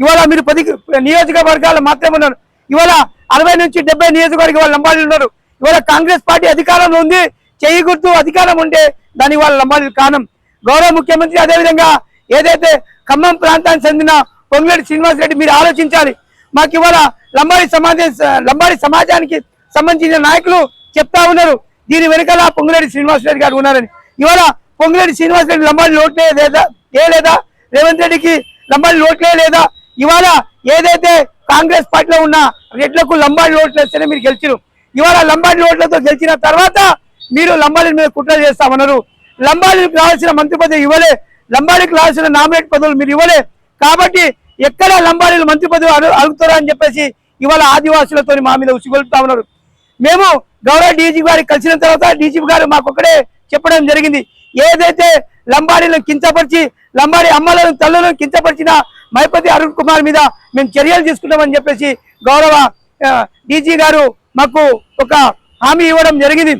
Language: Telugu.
ఇవాళ మీరు పది నియోజకవర్గాలు మాత్రమే ఉన్నారు. ఇవాళ అరవై నుంచి డెబ్బై నియోజకవర్గ లంబాడీలు ఉన్నారు. ఇవాళ కాంగ్రెస్ పార్టీ అధికారంలో ఉంది చెయ్యి గుర్తు అధికారం ఉంటే దాని వాళ్ళ లంబాడీలు కారణం గౌరవ ముఖ్యమంత్రి అదేవిధంగా ఏదైతే ఖమ్మం ప్రాంతానికి చెందిన పొంగులేటి శ్రీనివాస్ రెడ్డి మీరు ఆలోచించాలి. మాకు ఇవాళ లంబాడి సమాజ లంబాడి సమాజానికి సంబంధించిన నాయకులు చెప్తా ఉన్నారు. దీని వెనకాల పొంగులేటి శ్రీనివాస్ రెడ్డి గారు ఉన్నారని. ఇవాళ పొంగులేటి శ్రీనివాస్ రెడ్డి లంబాడి లోట్లే లేదా ఏ లేదా? రేవంత్ రెడ్డికి లంబాడి లోట్లే లేదా? ఇవాళ ఏదైతే కాంగ్రెస్ పార్టీలో ఉన్న రెడ్లకు లంబాడి ఓట్లు వేస్తేనే మీరు గెలిచిరు ఇవాళ లంబాడి ఓట్లతో గెలిచిన తర్వాత మీరు లంబాడి మీద కుట్ర చేస్తామన్నారు. లంబాడికి రావాల్సిన మంత్రి పదవి ఇవ్వలే. లంబాడికి రావాల్సిన నామినేట్ పదవులు మీరు ఇవ్వలే. కాబట్టి ఎక్కడ లంబాడీలు మంత్రి పదవి అడుగుతారని అడుగుతారా అని చెప్పేసి ఇవాళ ఆదివాసులతో మా మీద ఉసిగొలుపుతా ఉన్నారు. మేము గౌరవ డీజీ గారికి కలిసిన తర్వాత డీజీపీ గారు మాకొక్కడే చెప్పడం జరిగింది. ఏదైతే లంబాడీలను కించపరిచి లంబాడీ అమ్మలను తల్లులను కించపరిచిన మైపతి అరుణ్ కుమార్ మీద మేము చర్యలు తీసుకుంటామని చెప్పేసి గౌరవ డీజీ గారు మాకు ఒక హామీ ఇవ్వడం జరిగింది.